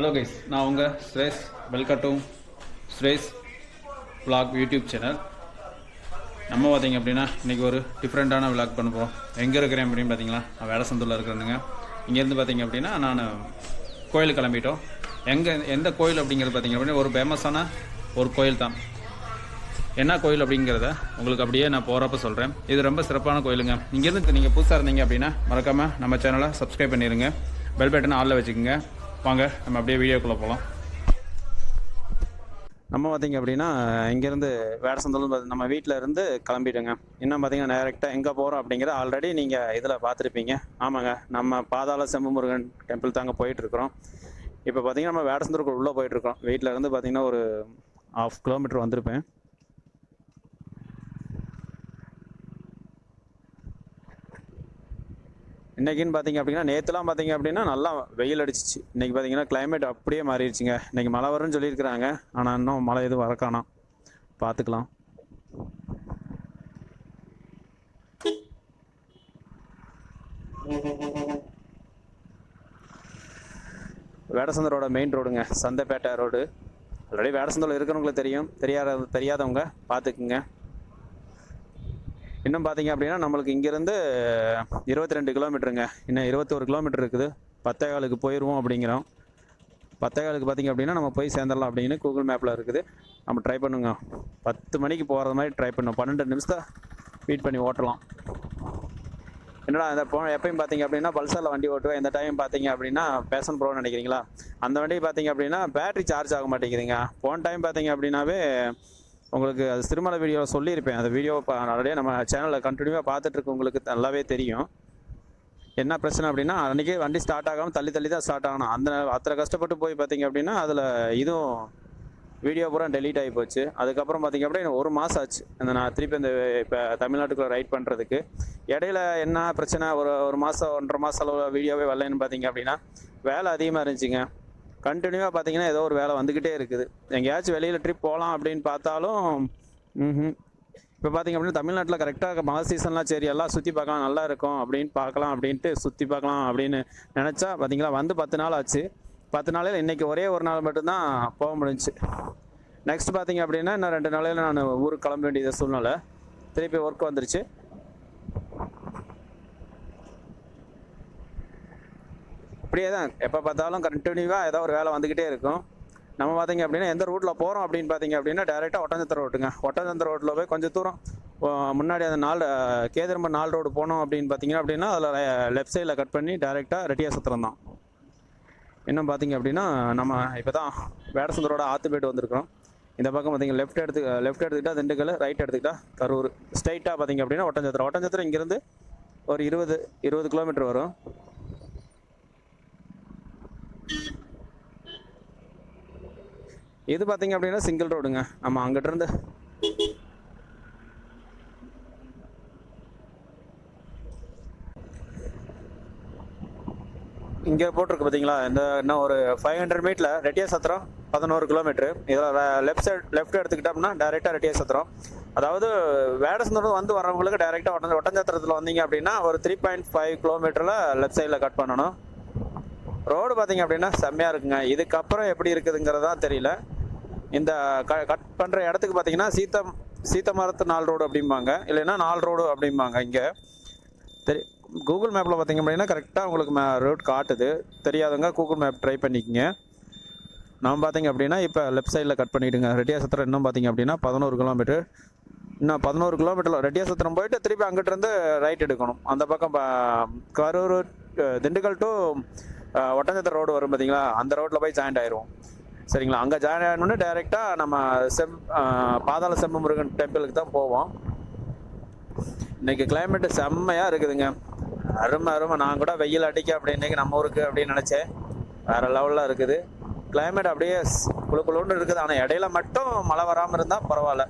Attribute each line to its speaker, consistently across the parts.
Speaker 1: Hello guys நான் உங்கள் Suresh welcome to Suresh vlog YouTube channel நம்ம பார்த்தீங்க அப்படின்னா இன்றைக்கி ஒரு டிஃப்ரெண்ட்டான விளாக் பண்ண போகிறோம் எங்கே இருக்கிறேன் அப்படின்னு பார்த்தீங்களா? நான் வேலை சந்தூரில் இருக்கிறேனுங்க. இங்கேருந்து பார்த்தீங்க அப்படின்னா நான் கோயில் கிளம்பிட்டோம். எங்கே எந்த கோயில் அப்படிங்கிறது பார்த்தீங்க அப்படின்னா ஒரு ஃபேமஸான ஒரு கோயில் தான். என்ன கோயில் அப்படிங்கிறத உங்களுக்கு அப்படியே நான் போகிறப்ப சொல்கிறேன் இது ரொம்ப சிறப்பான கோயிலுங்க. இங்கேருந்து நீங்கள் புதுசாக இருந்தீங்க அப்படின்னா மறக்காமல் நம்ம சேனலை சப்ஸ்கிரைப் பண்ணிடுங்க பெல் பட்டன் ஆளில் வச்சுக்கோங்க. வாங்க நம்ம அப்படியே வீடியோக்குள்ளே போகலாம் நம்ம பார்த்தீங்க அப்படின்னா இங்கேருந்து வேடசந்தூர் நம்ம வீட்டில் இருந்து கிளம்பிடுங்க இன்னும் பார்த்தீங்கன்னா டைரெக்டாக எங்கே போகிறோம் அப்படிங்கிறத ஆல்ரெடி நீங்கள் இதில் பார்த்துருப்பீங்க. ஆமாங்க நம்ம பாதாள செம்பு முருகன் டெம்பிள் தாங்க போயிட்டுருக்குறோம். இப்போ பார்த்தீங்கன்னா நம்ம வேடசந்தூருக்கு உள்ளே போயிட்டுருக்கோம் வீட்டில் இருந்து பார்த்தீங்கன்னா ஒரு ஆஃப் கிலோமீட்டர் வந்திருப்பேன். இன்றைக்கின்னு பார்த்தீங்க அப்படின்னா நேற்றுலாம் பார்த்தீங்க அப்படின்னா நல்லா வெயில் அடிச்சிச்சு. இன்றைக்கி பார்த்தீங்கன்னா கிளைமேட் அப்படியே மாறிடுச்சுங்க. இன்னைக்கு மழை வரும்னு சொல்லியிருக்கிறாங்க. ஆனால் இன்னும் மழை எதுவும் வரக்கானா பார்த்துக்கலாம் வேடசந்தரோட மெயின் ரோடுங்க சந்தைப்பேட்டை ரோடு ஆல்ரெடி வேடசந்தரில் இருக்கிறவங்களுக்கு தெரியும். தெரியாத தெரியாதவங்க பார்த்துக்குங்க இன்னும் பார்த்தீங்க அப்படின்னா நம்மளுக்கு இங்கேருந்து இருபத்தி ரெண்டு கிலோமீட்டருங்க. இன்னும் இருபத்தோரு கிலோமீட்டர் இருக்குது. பத்தேகாலுக்கு போயிடுவோம் அப்படிங்கிறோம். பத்தேகாலுக்கு பார்த்தீங்க அப்படின்னா நம்ம போய் சேர்ந்துடலாம் அப்படின்னு கூகுள் மேப்பில் இருக்குது. நம்ம ட்ரை பண்ணுங்க. பத்து மணிக்கு போகிறது மாதிரி ட்ரை பண்ணும். பன்னெண்டு நிமிஷத்தை வெயிட் பண்ணி ஓட்டலாம். என்னடா இந்த போ எப்பயும் பார்த்தீங்க அப்படின்னா பல்சரில் வண்டி ஓட்டுவேன். இந்த டைம் பார்த்தீங்க அப்படின்னா பேஷன் ப்ரோன்னு நினைக்கிறீங்களா? அந்த வண்டி பார்த்தீங்க அப்படின்னா பேட்டரி சார்ஜ் ஆக மாட்டேங்குதுங்க. போன டைம் பார்த்தீங்க அப்படின்னாவே உங்களுக்கு அது திருமலை வீடியோவில் சொல்லியிருப்பேன். அந்த வீடியோ ஆல்ரெடி நம்ம சேனலில் கண்டினியூவாக பார்த்துட்ருக்கு உங்களுக்கு நல்லாவே தெரியும். என்ன பிரச்சனை அப்படின்னா அன்றைக்கி வண்டி ஸ்டார்ட் ஆகாமல் தள்ளி தள்ளி தான் ஸ்டார்ட் ஆகணும். அந்த அத்தனை கஷ்டப்பட்டு போய் பார்த்தீங்க அப்படின்னா அதில் இதுவும் வீடியோ பூரா டெலீட் ஆகி போச்சு. அதுக்கப்புறம் பார்த்தீங்க அப்படின்னா ஒரு மாதம் ஆச்சு. அந்த நான் திருப்பி இந்த இப்போ தமிழ்நாட்டுக்குள்ளே ரைட் பண்ணுறதுக்கு இடையில என்ன பிரச்சனை? ஒரு ஒரு மாதம் ஒன்றரை மாதம் அளவு வீடியோவே வரலன்னு பார்த்தீங்க அப்படின்னா வேலை அதிகமாக இருந்துச்சுங்க. கண்டினியூவாக பார்த்தீங்கன்னா ஏதோ ஒரு வேலை வந்துக்கிட்டே இருக்குது. எங்கேயாச்சும் வெளியில் ட்ரிப் போகலாம் அப்படின்னு பார்த்தாலும் இப்போ பார்த்தீங்க அப்படின்னா தமிழ்நாட்டில் கரெக்டாக மழை சீசன்லாம் சரி எல்லாம் சுற்றி பார்க்கலாம் நல்லா இருக்கும் அப்படின்னு பார்க்கலாம் அப்படின்ட்டு சுற்றி பார்க்கலாம் அப்படின்னு நினச்சா பார்த்தீங்களா வந்து பத்து நாள் ஆச்சு. பத்து நாளையில் இன்றைக்கி ஒரே ஒரு நாள் மட்டும்தான் போக முடிஞ்சுச்சு நெக்ஸ்ட் பார்த்தீங்க அப்படின்னா இன்னும் ரெண்டு நாளையில் நான் ஊருக்கு கிளம்ப வேண்டியது சூழ்நிலை. திருப்பி ஒர்க் வந்துருச்சு. அப்படியே தான் எப்போ பார்த்தாலும் கண்டினியூவாக ஏதோ ஒரு வேலை வந்துக்கிட்டே இருக்கும். நம்ம பார்த்தீங்க அப்படின்னா எந்த ரூட்டில் போகிறோம் அப்படின்னு பார்த்தீங்க அப்படின்னா டேரெக்டாக ஒட்டஞ்சத்திர ரோட்டுங்க. ஒட்டஞ்சத்திர ரோட்டில் போய் கொஞ்சம் தூரம் முன்னாடி அந்த நாலு கேதரம்ப நாலு ரோடு போனோம் அப்படின்னு பார்த்தீங்கன்னா அப்படின்னா அதில் லெஃப்ட் சைடில் கட் பண்ணி டேரெக்டாக ரெட்டியா சத்திரம் தான். இன்னும் பார்த்தீங்க அப்படின்னா நம்ம இப்போ தான் வேடசுந்தரோட ஆத்துப்பேட்டு வந்திருக்கிறோம். இந்த பக்கம் பார்த்தீங்கன்னா லெஃப்ட் எடுத்து லெஃப்ட் எடுத்துக்கிட்டா திண்டுக்கல் ரைட் எடுத்துக்கிட்டா கரூர். ஸ்ட்ரைட்டாக பார்த்தீங்க அப்படின்னா ஒட்டஞ்சத்திரம் ஒட்டஞ்சத்திரம் இங்கேருந்து ஒரு இருபது இருபது கிலோமீட்டர் வரும். இது பார்த்தீங்க அப்படின்னா சிங்கிள் ரோடுங்க ஆமாம் அங்கிட்ட இருந்து இங்கே போட்டிருக்கு பார்த்தீங்களா இந்த இன்னும் ஒரு ஃபைவ் ஹண்ட்ரட் மீட்டில் ரெட்டியா சத்திரம் பதினோரு கிலோமீட்ரு இதில் லெஃப்ட் சைடு லெஃப்ட் எடுத்துக்கிட்டோம்னா டேரெக்டாக ரெட்டியா சத்திரம். அதாவது வேடசந்தூர் வந்து வரவங்களுக்கு டேரெக்டாக ஒட்ட ஒட்டஞ்சத்திரத்தில் வந்தீங்க அப்படின்னா ஒரு த்ரீ பாயிண்ட் ஃபைவ் கிலோமீட்டரில் லெஃப்ட் சைடில் கட் பண்ணணும். ரோடு பார்த்தீங்க அப்படின்னா செம்மையாக இருக்குங்க. இதுக்கப்புறம் எப்படி இருக்குதுங்கிறதான் தெரியல. இந்த க கட் பண்ணுற இடத்துக்கு பார்த்தீங்கன்னா சீத்தம் சீத்தமரத்து நாலு ரோடு அப்படிம்பாங்க. இல்லைன்னா நாலு ரோடு அப்படிம்பாங்க இங்கே. தெரி கூகுள் மேப்பில் பார்த்தீங்க அப்படின்னா கரெக்டாக உங்களுக்கு மே ரோட் காட்டுது. தெரியாதவங்க கூகுள் மேப் ட்ரை பண்ணிக்கங்க. நம்ம பார்த்தீங்க அப்படின்னா இப்போ லெஃப்ட் சைடில் கட் பண்ணிவிடுங்க ரெட்டியாசத்திரம் இன்னும் பார்த்தீங்க அப்படின்னா பதினோரு கிலோமீட்டர் இன்னும் பதினோரு கிலோமீட்டரில் ரெட்டியாசத்திரம் போயிட்டு திருப்பி அங்கிட்டிருந்து ரைட் எடுக்கணும். அந்த பக்கம் கரூர் திண்டுக்கல் டு ஒட்டஞ்சத்திர ரோடு வரும் பார்த்தீங்களா அந்த ரோட்டில் போய் ஜாயிண்ட் ஆயிடுவோம் சரிங்களா? அங்கே ஜாயின் ஆகணுன்னு டேரெக்டாக நம்ம செம் பாதாள செம்ம முருகன் டெம்பிளுக்கு தான் போவோம். இன்னைக்கு கிளைமேட் செம்மையாக இருக்குதுங்க. அருமை அருமை. நான் கூட வெயில் அடிக்க அப்படி நம்ம ஊருக்கு அப்படின்னு நினச்சேன். வேற லெவலில் இருக்குது. கிளைமேட் அப்படியே குழு குளு இருக்குது. ஆனால் இடையில மட்டும் மழை வராமல் இருந்தால் பரவாயில்ல.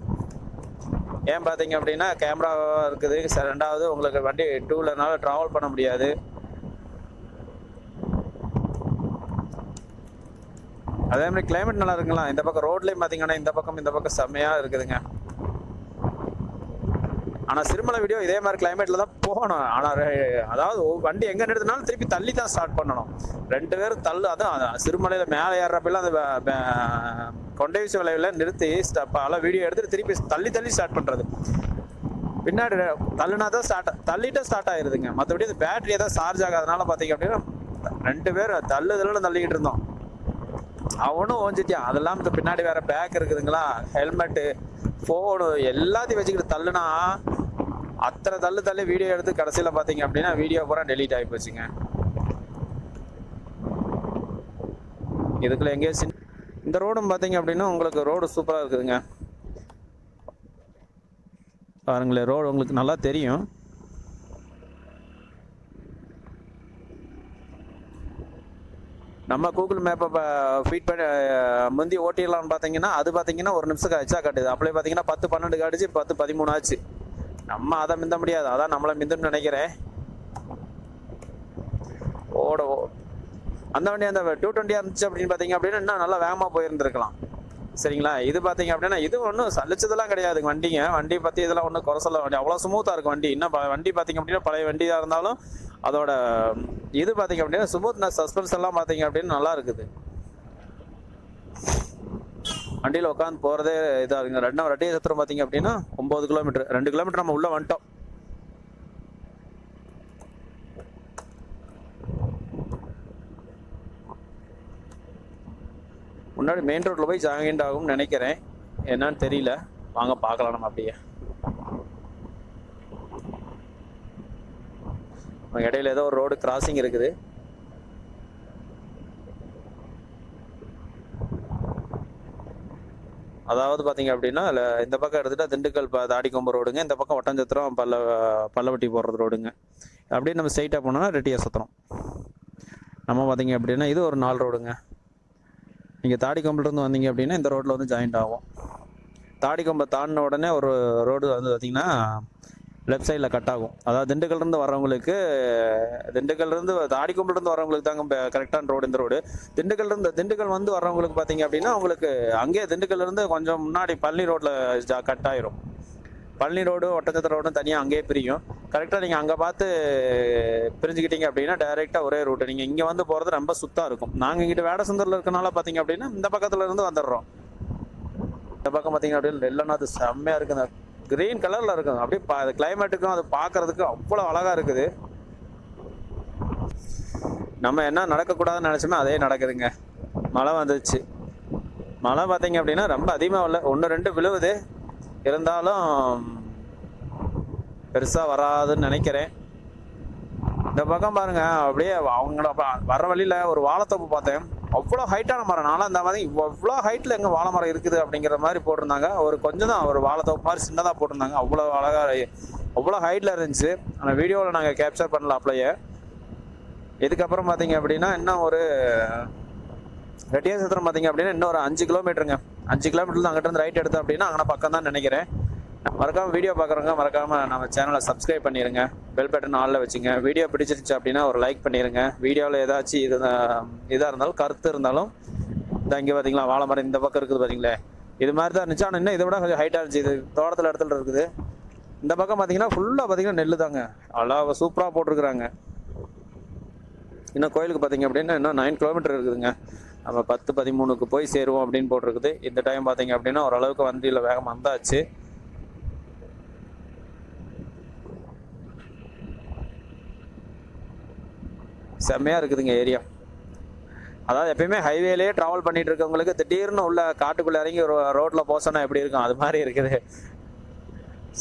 Speaker 1: ஏன் பார்த்தீங்க அப்படின்னா கேமரா இருக்குது. ரெண்டாவது உங்களுக்கு வண்டி டூ வீலர்னால ட்ராவல் பண்ண முடியாது. அதே மாதிரி கிளைமேட் நல்லா இருக்குங்களா? இந்த பக்கம் ரோட்லேயும் பார்த்தீங்கன்னா இந்த பக்கம் இந்த பக்கம் செம்மையாக இருக்குதுங்க. ஆனால் சிறுமலை வீடியோ இதே மாதிரி கிளைமேட்டில் தான் போகணும். ஆனால் அதாவது வண்டி எங்கே நிறுத்தினாலும் திருப்பி தள்ளி தான் ஸ்டார்ட் பண்ணணும். ரெண்டு பேரும் தள்ளு அதான் சிறுமலையில் மேலே ஏறுறப்பெல்லாம் அந்த கொண்டை வீசி விளைவில் நிறுத்தி பல வீடியோ எடுத்துட்டு திருப்பி தள்ளி தள்ளி ஸ்டார்ட் பண்ணுறது பின்னாடி தள்ளுனா தான் ஸ்டார்ட் தள்ளிட்டு ஸ்டார்ட் ஆயிருதுங்க. மற்றபடி அந்த பேட்டரி ஏதாவது சார்ஜ் ஆகாதனால பார்த்தீங்க அப்படின்னா ரெண்டு பேரும் தள்ளு தள்ளுன்னு தள்ளிக்கிட்டு இருந்தோம். அவனும் ஓஞ்சிட்டியா? அதெல்லாம் இந்த பின்னாடி வேற பேக் இருக்குதுங்களா? ஹெல்மெட்டு ஃபோனு எல்லாத்தையும் வச்சுக்கிட்டு தள்ளுனா அத்தனை தள்ளு தள்ளி வீடியோ எடுத்து கடைசியில் பார்த்தீங்க அப்படின்னா வீடியோ பூரா டெலீட் ஆகி போச்சுங்க. இதுக்குள்ள எங்கேயோ சின்ன இந்த ரோடும் பார்த்தீங்க அப்படின்னா உங்களுக்கு ரோடு சூப்பராக இருக்குதுங்க. பாருங்களேன் ரோடு உங்களுக்கு நல்லா தெரியும். நம்ம கூகுள் மேப்பை ஃபீட் பண்ணி முந்தி ஓட்டிடலாம்னு பார்த்தீங்கன்னா அது பார்த்தீங்கன்னா ஒரு நிமிஷம் கழிச்சா காட்டுது. அப்படியே பார்த்தீங்கன்னா பத்து பன்னெண்டு காட்டுச்சு பத்து பதிமூணு ஆச்சு. நம்ம அதை மிந்த முடியாது. அதான் நம்மளை மிந்துன்னு நினைக்கிறேன். ஓட ஓ அந்த வண்டி அந்த டூ டுவெண்ட்டியாக இருந்துச்சு அப்படின்னு பார்த்தீங்க அப்படின்னா இன்னும் நல்லா வேகமாக போயிருந்துருக்கலாம். சரிங்களா? இது பார்த்தீங்க அப்படின்னா இது ஒன்றும் சலிச்சதெல்லாம் கிடையாது வண்டிங்க. வண்டி பற்றி இதெல்லாம் ஒன்றும் குறை சொல்ல வண்டி அவ்வளோ ஸ்மூத்தாக இருக்கும் வண்டி. இன்னும் ப- வண்டி பார்த்தீங்க அப்படின்னா பழைய வண்டியாக இருந்தாலும் அதோட இது பார்த்தீங்க அப்படின்னா ஸ்மூத்னஸ் சஸ்பென்ஸ் எல்லாம் பார்த்தீங்க அப்படின்னா நல்லா இருக்குது. வண்டியில் உட்காந்து போகிறதே இதாக இருக்குங்க. ரெண்டாவது ரெட்டே சத்திரம் பார்த்தீங்க அப்படின்னா ஒம்பது கிலோமீட்டர் ரெண்டு கிலோமீட்டர் நம்ம உள்ளே வந்துட்டோம். முன்னாடி மெயின் ரோட்டில் போய் ஜாயின் ஆகும்னு நினைக்கிறேன். என்னன்னு தெரியல. வாங்க பார்க்கலாம் நம்ம அப்படியே. இடையில ஏதோ ஒரு ரோடு கிராசிங் இருக்குது. அதாவது பார்த்தீங்க அப்படின்னா இல்ல இந்த பக்கம் எடுத்துகிட்டா திண்டுக்கல் ப- தாடிக்கொம்பு ரோடுங்க இந்த பக்கம் ஒட்டஞ்சத்திரம் பல்ல பல்லவட்டி போடுறது ரோடுங்க அப்படியே நம்ம ஸ்ட்ரைட்டாக போனோம்னா ரெட்டியாக சத்திரம். நம்ம பார்த்தீங்க அப்படின்னா இது ஒரு நாலு ரோடுங்க நீங்கள் தாடிக்கொம்பிலிருந்து வந்தீங்க அப்படின்னா இந்த ரோட்டில் வந்து ஜாயிண்ட் ஆகும். தாடிக்கொம்பை தாண்டின உடனே ஒரு ரோடு வந்து பார்த்தீங்கன்னா லெஃப்ட் சைடில் கட் ஆகும். அதாவது திண்டுக்கல்லேருந்து வரவங்களுக்கு திண்டுக்கல்லேருந்து தாடிக்கொம்பிலிருந்து வரவங்களுக்கு தாங்க கரெக்டான ரோடு இந்த ரோடு திண்டுக்கல்லேருந்து திண்டுக்கல் வந்து வரவங்களுக்கு பார்த்தீங்க அப்படின்னா உங்களுக்கு அங்கேயே திண்டுக்கல்லேருந்து கொஞ்சம் முன்னாடி பழனி ரோட்டில் கட் ஆயிரும். பழனி ரோடு ஒட்டச்சத்திர ரோடும் தனியாக அங்கேயே பிரியும். கரெக்டாக நீங்கள் அங்கே பார்த்து பிரிஞ்சுக்கிட்டீங்க அப்படின்னா டைரெக்டாக ஒரே ரூட்டு நீங்கள் இங்கே வந்து போகிறது ரொம்ப சுத்தம் இருக்கும். நாங்கள் இங்கிட்ட வேடசந்தூரில் இருக்கனால பார்த்தீங்க அப்படின்னா இந்த பக்கத்தில் இருந்து வந்துடுறோம். இந்த பக்கம் பார்த்தீங்க அப்படின்னா நெல்லனா அது செம்மையாக இருக்குது க்ரீன் கலரில் இருக்கும் அப்படியே பா கிளைமேட்டுக்கும் அது பார்க்குறதுக்கு அவ்வளோ அழகாக இருக்குது. நம்ம என்ன நடக்கக்கூடாதுன்னு நினச்சோமே அதே நடக்குதுங்க. மழை வந்துச்சு மழை பார்த்தீங்க அப்படின்னா ரொம்ப அதிகமாக இல்லை. ஒன்று ரெண்டு விழுவுது. இருந்தாலும் பெருசாக வராதுன்னு நினைக்கிறேன். இந்த பக்கம் பாருங்க அப்படியே அவங்கள வர வழியில் ஒரு வாழைத்தோப்பு பார்த்தேன். அவ்வளோ ஹைட்டான மரம். நானும் அந்த மாதிரி இவ்வளோ ஹைட்டில் எங்கே வாழை மரம் இருக்குது அப்படிங்கிற மாதிரி போட்டிருந்தாங்க. ஒரு கொஞ்சம் தான் ஒரு வாழைத்தோப்பு மாதிரி சின்னதாக போட்டிருந்தாங்க. அவ்வளோ அழகாக அவ்வளோ ஹைட்டில் இருந்துச்சு. ஆனால் வீடியோவில் நாங்கள் கேப்சர் பண்ணல அப்படியே இதுக்கப்புறம் பார்த்தீங்க அப்படின்னா இன்னும் ஒரு ரெட்டியார் சத்திரம் பார்த்தீங்க அப்படின்னா இன்னும் ஒரு அஞ்சு கிலோமீட்டருங்க. அஞ்சு கிலோமீட்டர் அங்கிட்ட இருந்து ரைட் எடுத்தோம் அப்படின்னா அங்கே பக்கம் தான் நினைக்கிறேன். மறக்காம வீடியோ பார்க்குறவங்க மறக்காம நம்ம சேனலை சப்ஸ்கிரைப் பண்ணிடுங்க பெல் பட்டன் ஆளில் வச்சுங்க. வீடியோ பிடிச்சிருச்சு அப்படின்னா ஒரு லைக் பண்ணிடுங்க வீடியோவில் ஏதாச்சும் இது இதாக இருந்தாலும் கருத்து இருந்தாலும் இந்த இங்கே பார்த்தீங்களா வாழை மரம் இந்த பக்கம் இருக்குது பார்த்தீங்களே இது மாதிரி தான் இருந்துச்சு. ஆனால் இன்னும் இதை விட கொஞ்சம் ஹைட்டாக இருந்துச்சு. இது தோட்டத்தில் இடத்துல இருக்குது. இந்த பக்கம் பார்த்தீங்கன்னா ஃபுல்லாக பார்த்தீங்கன்னா நெல் தாங்க. அவ்வளோ சூப்பராக போட்டிருக்கிறாங்க. இன்னும் கோயிலுக்கு பார்த்தீங்க அப்படின்னா இன்னும் நைன் கிலோமீட்டர் இருக்குதுங்க. நம்ம பத்து பதிமூணுக்கு போய் சேருவோம் அப்படின்னு போட்டிருக்குது. இந்த டைம் பார்த்தீங்க அப்படின்னா ஓரளவுக்கு வண்டியில் வேகம் வந்தாச்சு. செம்மையாக இருக்குதுங்க ஏரியா அதாவது எப்பயுமே ஹைவேலேயே ட்ராவல் பண்ணிட்டு இருக்கவங்களுக்கு திடீர்னு உள்ள காட்டுக்குள்ளே இறங்கி ஒரு ரோட்டில் போசோன்னா எப்படி இருக்கும்? அது மாதிரி இருக்குது.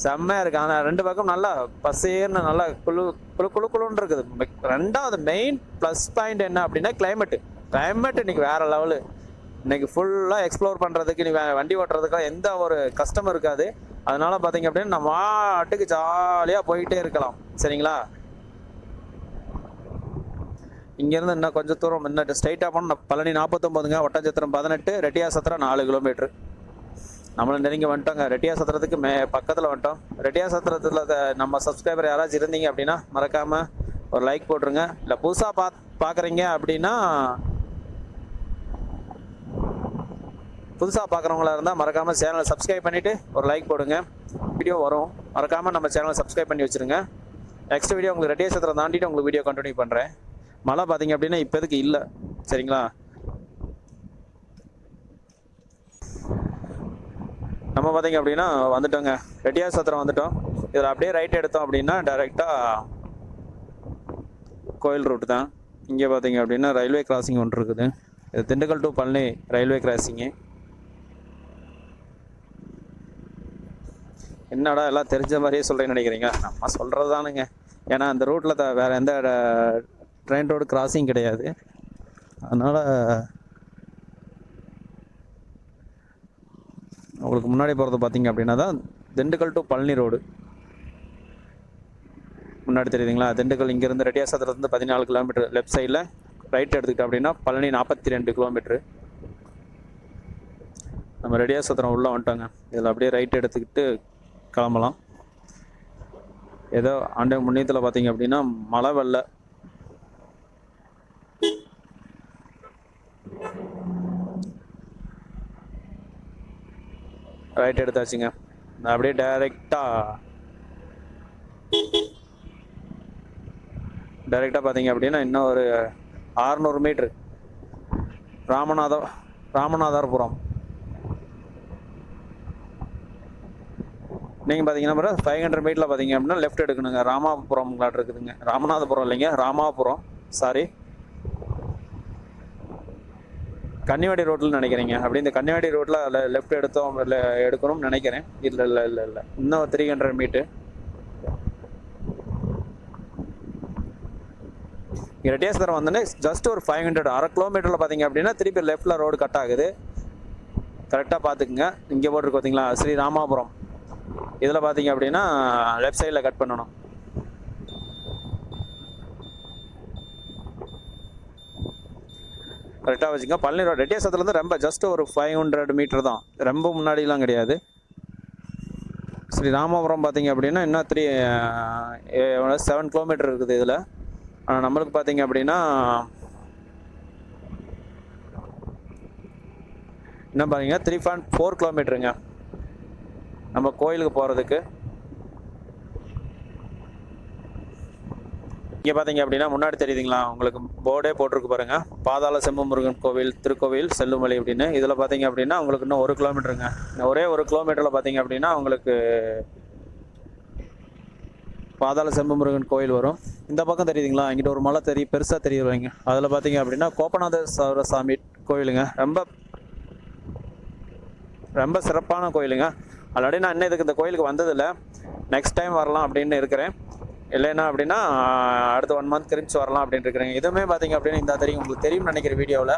Speaker 1: செம்மையாக இருக்குது ஆனால் ரெண்டு பக்கம் நல்லா பசேர்னு நல்லா குழு குழு குழு குழுன்னு இருக்குது. ரெண்டாவது மெயின் ப்ளஸ் பாயிண்ட் என்ன அப்படின்னா கிளைமேட்டு கிளைமேட் இன்னைக்கு வேற லெவலு இன்னைக்கு ஃபுல்லாக எக்ஸ்ப்ளோர் பண்ணுறதுக்கு நீ வண்டி ஓட்டுறதுக்கு எந்த ஒரு கஷ்டமும் இருக்காது. அதனால பார்த்தீங்க அப்படின்னா நம்ம மாட்டுக்கு ஜாலியாக போயிட்டே இருக்கலாம். சரிங்களா? இங்கேருந்து இன்னும் கொஞ்சம் தூரம் இன்னும் ஸ்ட்ரைட்டாக போனால் பழனி நாற்பத்தொம்போதுங்க ஒட்டஞ்சத்திரம் பதினெட்டு ரெட்டியா சத்திரம் நாலு கிலோமீட்ரு நம்மளும் நெருங்கி வந்துட்டோங்க. ரெட்டியா சத்திரத்துக்கு மே பக்கத்தில் வந்துட்டோம். ரெட்டியா சத்திரத்தில் நம்ம சப்ஸ்கிரைபர் யாராச்சும் இருந்தீங்க அப்படின்னா மறக்காமல் ஒரு லைக் போட்டுருங்க. இல்லை புதுசாக பா பார்க்குறீங்க அப்படின்னா புதுசாக பார்க்குறவங்களா இருந்தால் மறக்காமல் சேனலை சப்ஸ்கிரைப் பண்ணிவிட்டு ஒரு லைக் போடுங்க. வீடியோ வரும். மறக்காமல் நம்ம சேனலை சப்ஸ்கிரைப் பண்ணி வச்சுருங்க. நெக்ஸ்ட் வீடியோ உங்களுக்கு ரெடியாக சத்திரம் தாண்டிட்டு உங்களுக்கு வீடியோ கண்டினியூ பண்ணுறேன் மழை பார்த்தீங்க அப்படின்னா இப்போதுக்கு இல்லை. சரிங்களா? நம்ம பார்த்தீங்க அப்படின்னா வந்துட்டோங்க. ரெட்டியார் சத்திரம் வந்துட்டோம். இதில் அப்படியே ரைட் எடுத்தோம் அப்படின்னா டைரெக்டாக கோயில் ரூட் தான். இங்கே பார்த்தீங்க அப்படின்னா ரயில்வே கிராசிங் ஒன்று இருக்குது. இது Dindigul to Palani railway crossing என்னடா எல்லாம் தெரிஞ்ச மாதிரியே சொல்கிறேன்னு நினைக்கிறீங்க? நம்ம சொல்கிறது தானுங்க ஏன்னா அந்த ரூட்டில் த வேறு எந்த ட்ரெயின் ரோடு கிராசிங் கிடையாது. அதனால் உங்களுக்கு முன்னாடி போகிறது பார்த்தீங்க அப்படின்னா தான் திண்டுக்கல் டு பழனி ரோடு முன்னாடி தெரியுதுங்களா? திண்டுக்கல் இங்கேருந்து ரெட்டியாசத்துலேருந்து பதினாலு கிலோமீட்டர் லெஃப்ட் சைடில் ரைட் எடுத்துக்கிட்டோம் அப்படின்னா பழனி நாற்பத்தி ரெண்டு கிலோமீட்ரு நம்ம ரெடியாசத்திரம் உள்ளே வந்துட்டோங்க. இதில் அப்படியே ரைட் எடுத்துக்கிட்டு கிளம்பலாம். ஏதோ ஆண்டை முன்னியத்தில் பார்த்தீங்க அப்படின்னா மழை வெள்ள. ரைட் எடுத்தாச்சுங்க. நான் அப்படியே டைரெக்டாக டைரெக்டாக பார்த்தீங்க அப்படின்னா இன்னும் ஒரு ஆறுநூறு மீட்ரு ராமநாத ராமநாதபுரம். நீங்கள் பார்த்தீங்கன்னா ஃபைவ் ஹண்ட்ரட் மீட்டரில் பார்த்தீங்க அப்படின்னா லெஃப்ட் எடுக்கணுங்க. ராமாபுரம் இருக்குதுங்க. ராமநாதபுரம் இல்லைங்க ராமாபுரம். சாரி கன்னிவாடி ரோட்டில் நினைக்கிறீங்க. அப்படி இந்த கன்னிவாடி ரோட்டில் லெஃப்ட் எடுத்தோம் இல்லை எடுக்கணும்னு நினைக்கிறேன். இல்லை இல்லை இல்லை இல்லை. இன்னும் த்ரீ ஹண்ட்ரட் மீட்டு இரட்டேஸ்வரம் வந்தோடனே ஜஸ்ட் ஒரு ஃபைவ் ஹண்ட்ரட் அரை கிலோமீட்டரில் பார்த்தீங்க அப்படின்னா திருப்பி லெஃப்ட்டில் ரோடு கட் ஆகுது. கரெக்டாக பார்த்துக்குங்க இங்கே போட்டிருக்கு பார்த்தீங்களா ஸ்ரீ ராமாபுரம். இதில் பார்த்தீங்க அப்படின்னா லெஃப்ட் சைடில் கட் பண்ணணும். கரெக்டாக வச்சுங்க பழனி ரோடு ரெட்டியாசத்துலேருந்து ரொம்ப ஜஸ்ட் ஒரு ஃபைவ் ஹண்ட்ரட் மீட்டர் தான். ரொம்ப முன்னாடிலாம் கிடையாது. ஸ்ரீ ராமபுரம் பார்த்தீங்க அப்படின்னா இன்னும் த்ரீ செவன் கிலோமீட்டர் இருக்குது இதில். ஆனால் நம்மளுக்கு பார்த்தீங்க அப்படின்னா என்ன பாருங்க த்ரீ பாயிண்ட் ஃபோர் கிலோமீட்டருங்க நம்ம கோயிலுக்கு போகிறதுக்கு இங்கே பார்த்தீங்க அப்படின்னா முன்னாடி தெரியுதுங்களா? உங்களுக்கு போர்டே போட்டிருக்கு பாருங்கள் பாதாள செம்பு முருகன் கோவில் திருக்கோவில் செல்லுமலை அப்படின்னு. இதில் பார்த்தீங்க அப்படின்னா உங்களுக்கு இன்னும் ஒரு கிலோமீட்டருங்க. ஒரே ஒரு கிலோமீட்டரில் பார்த்தீங்க அப்படின்னா உங்களுக்கு பாதாள செம்பு முருகன் கோயில் வரும். இந்த பக்கம் தெரியுதுங்களா? இங்கிட்ட ஒரு மலை தெரியும் பெருசாக தெரியுறாங்க அதில் பார்த்தீங்க அப்படின்னா கோபநாதர் சாமி கோயிலுங்க. ரொம்ப ரொம்ப சிறப்பான கோயிலுங்க. ஆல்ரெடி நான் இன்னும் இதுக்கு இந்த கோயிலுக்கு வந்ததில்லை. நெக்ஸ்ட் டைம் வரலாம் அப்படின்னு இருக்கிறேன். இல்லைன்னா அப்படின்னா அடுத்த ஒன் மந்த் கழிச்சு வரலாம் அப்படின்னு இருக்கிறேன். இதுவுமே பார்த்தீங்க அப்படின்னா இந்த தெரியும் உங்களுக்கு தெரியும்னு நினைக்கிற வீடியோவில்.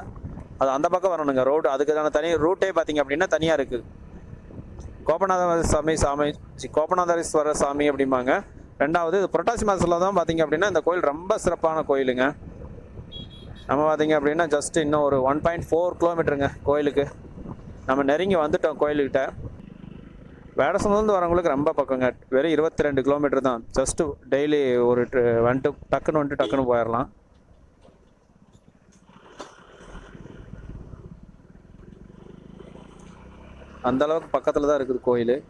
Speaker 1: அது அந்த பக்கம் வரணுங்க ரோடு அதுக்கான தனி ரூட்டே பார்த்தீங்க அப்படின்னா தனியாக இருக்குது கோபநாத சாமி சாமி சி, கோபநாதீஸ்வரர் சாமி அப்படிம்பாங்க. ரெண்டாவது இது புரட்டாசி மாதத்தில் தான் பார்த்தீங்க அப்படின்னா இந்த கோயில் ரொம்ப சிறப்பான கோயிலுங்க. நம்ம பார்த்தீங்க அப்படின்னா ஜஸ்ட் இன்னும் ஒரு ஒன் பாயிண்ட் ஃபோர் கிலோமீட்டருங்க கோயிலுக்கு. நம்ம நெருங்கி வந்துட்டோம் கோயிலுக்கிட்ட. வேடசம்லேருந்து வரவங்களுக்கு ரொம்ப பக்கங்க. வெறும் இருபத்தி ரெண்டு கிலோமீட்டர் தான். ஜஸ்ட்டு டெய்லி ஒரு ட்ரு- வந்துட்டு டக்குன்னு வந்துட்டு டக்குன்னு போயிடலாம் அந்த அளவுக்கு பக்கத்தில் தான் இருக்குது கோயில்.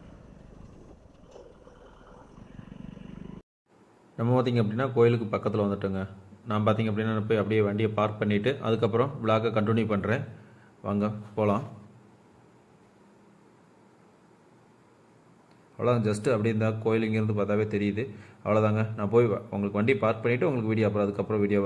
Speaker 2: நம்ம பார்த்திங்க அப்படின்னா கோயிலுக்கு பக்கத்தில் வந்துட்டோங்க. நான் பார்த்திங்க அப்படின்னா போய் அப்படியே வண்டியை பார்க் பண்ணிவிட்டு அதுக்கப்புறம் விளாகை கண்டினியூ பண்ணுறேன் வாங்க போகலாம் அவ்வளோதான் ஜஸ்ட்டு அப்படி இருந்தால் கோயில் இங்கேருந்து பார்த்தாவே தெரியுது. அவ்வளோதாங்க நான் போய் உங்களுக்கு வண்டி பார்க் பண்ணிவிட்டு உங்களுக்கு வீடியோ அப்புறம் அதுக்கப்புறம் வீடியோ